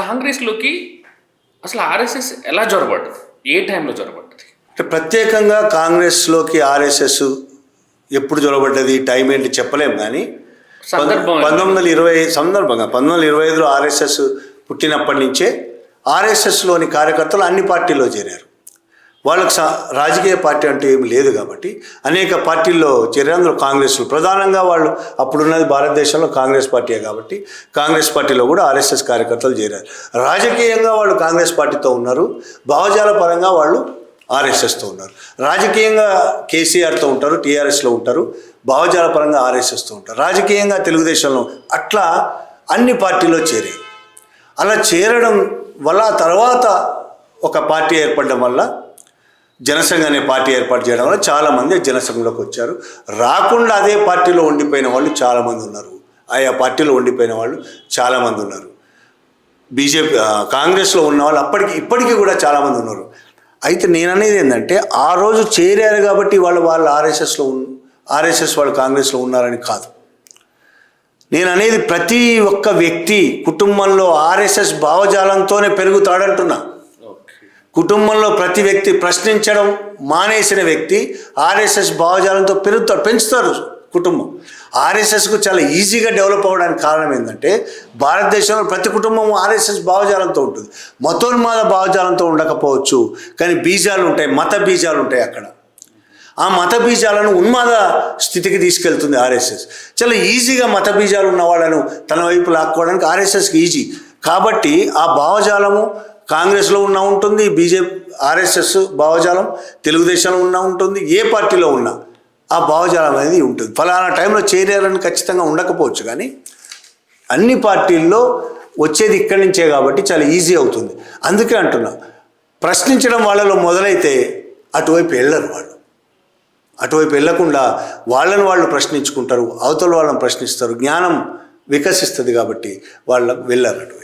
కాంగ్రెస్లోకి అసలు ఆర్ఎస్ఎస్ ఎలా జొరబడ్డది ఏ టైంలో జొరబడ్డది అంటే ప్రత్యేకంగా కాంగ్రెస్లోకి ఆర్ఎస్ఎస్ ఎప్పుడు చొరబడ్డది టైం ఏంటి చెప్పలేం కానీ? పంతొమ్మిది వందల ఇరవై సందర్భంగా పంతొమ్మిది వందల ఇరవై ఐదులో ఆర్ఎస్ఎస్ పుట్టినప్పటి నుంచే ఆర్ఎస్ఎస్లోని కార్యకర్తలు అన్ని పార్టీల్లో చేరారు. వాళ్ళకి రాజకీయ పార్టీ అంటే ఏమి లేదు కాబట్టి అనేక పార్టీల్లో చేరారు. అందులో ప్రధానంగా వాళ్ళు అప్పుడున్నది భారతదేశంలో కాంగ్రెస్ పార్టీయే కాబట్టి కాంగ్రెస్ పార్టీలో కూడా ఆర్ఎస్ఎస్ కార్యకర్తలు చేరారు. రాజకీయంగా వాళ్ళు కాంగ్రెస్ పార్టీతో ఉన్నారు. భావజాల పరంగా వాళ్ళు ఆర్ఎస్ఎస్తో ఉన్నారు. రాజకీయంగా కేసీఆర్తో ఉంటారు టీఆర్ఎస్లో ఉంటారు. భావజాల పరంగా ఆర్ఎస్ఎస్తో ఉంటారు. రాజకీయంగా తెలుగుదేశంలో అట్లా అన్ని పార్టీలో చేరారు. అలా చేరడం వల్ల తర్వాత ఒక పార్టీ ఏర్పడడం వల్ల జనసంఘ అనే పార్టీ ఏర్పాటు చేయడం వల్ల చాలామంది జనసంఘంలోకి వచ్చారు. రాకుండా అదే పార్టీలో ఉండిపోయిన వాళ్ళు చాలామంది ఉన్నారు. ఆయా పార్టీలో ఉండిపోయిన వాళ్ళు చాలామంది ఉన్నారు. బీజేపీ కాంగ్రెస్లో ఉన్న వాళ్ళు అప్పటికి ఇప్పటికీ కూడా చాలామంది ఉన్నారు. అయితే నేను అనేది ఏంటంటే ఆ రోజు చేరారు కాబట్టి వాళ్ళు వాళ్ళు ఆర్ఎస్ఎస్లో ఉన్ ఆర్ఎస్ఎస్ వాళ్ళు కాంగ్రెస్లో ఉన్నారని కాదు. నేను అనేది ప్రతి ఒక్క వ్యక్తి కుటుంబంలో ఆర్ఎస్ఎస్ భావజాలంతోనే పెరుగుతాడంటున్నా. కుటుంబంలో ప్రతి వ్యక్తి ప్రశ్నించడం మానేసిన వ్యక్తి ఆర్ఎస్ఎస్ భావజాలంతో పెరుగుతారు పెంచుతారు కుటుంబం. ఆర్ఎస్ఎస్కు చాలా ఈజీగా డెవలప్ అవ్వడానికి కారణం ఏంటంటే భారతదేశంలో ప్రతి కుటుంబం ఆర్ఎస్ఎస్ భావజాలంతో ఉంటుంది. మతోన్మాద భావజాలంతో ఉండకపోవచ్చు కానీ బీజాలు ఉంటాయి మత బీజాలు ఉంటాయి అక్కడ. ఆ మత బీజాలను ఉన్మాద స్థితికి తీసుకెళ్తుంది ఆర్ఎస్ఎస్. చాలా ఈజీగా మత బీజాలు ఉన్న వాళ్ళను తన వైపు లాక్కోవడానికి ఆర్ఎస్ఎస్కి ఈజీ. కాబట్టి ఆ భావజాలము కాంగ్రెస్లో ఉన్న ఉంటుంది బీజేపీ ఆర్ఎస్ఎస్ భావజాలం తెలుగుదేశంలో ఉన్న ఉంటుంది ఏ పార్టీలో ఉన్నా ఆ భావజాలం అనేది ఉంటుంది. ఫలానా టైంలో చేరారని ఖచ్చితంగా ఉండకపోవచ్చు కానీ అన్ని పార్టీల్లో వచ్చేది ఇక్కడి నుంచే కాబట్టి చాలా ఈజీ అవుతుంది. అందుకే అంటున్నా ప్రశ్నించడం వాళ్ళలో మొదలైతే అటువైపు వెళ్ళరు వాళ్ళు. అటువైపు వెళ్ళకుండా వాళ్ళని వాళ్ళు ప్రశ్నించుకుంటారు అవతల వాళ్ళని ప్రశ్నిస్తారు జ్ఞానం వికసిస్తుంది కాబట్టి వాళ్ళ వెళ్ళరు అటువైపు.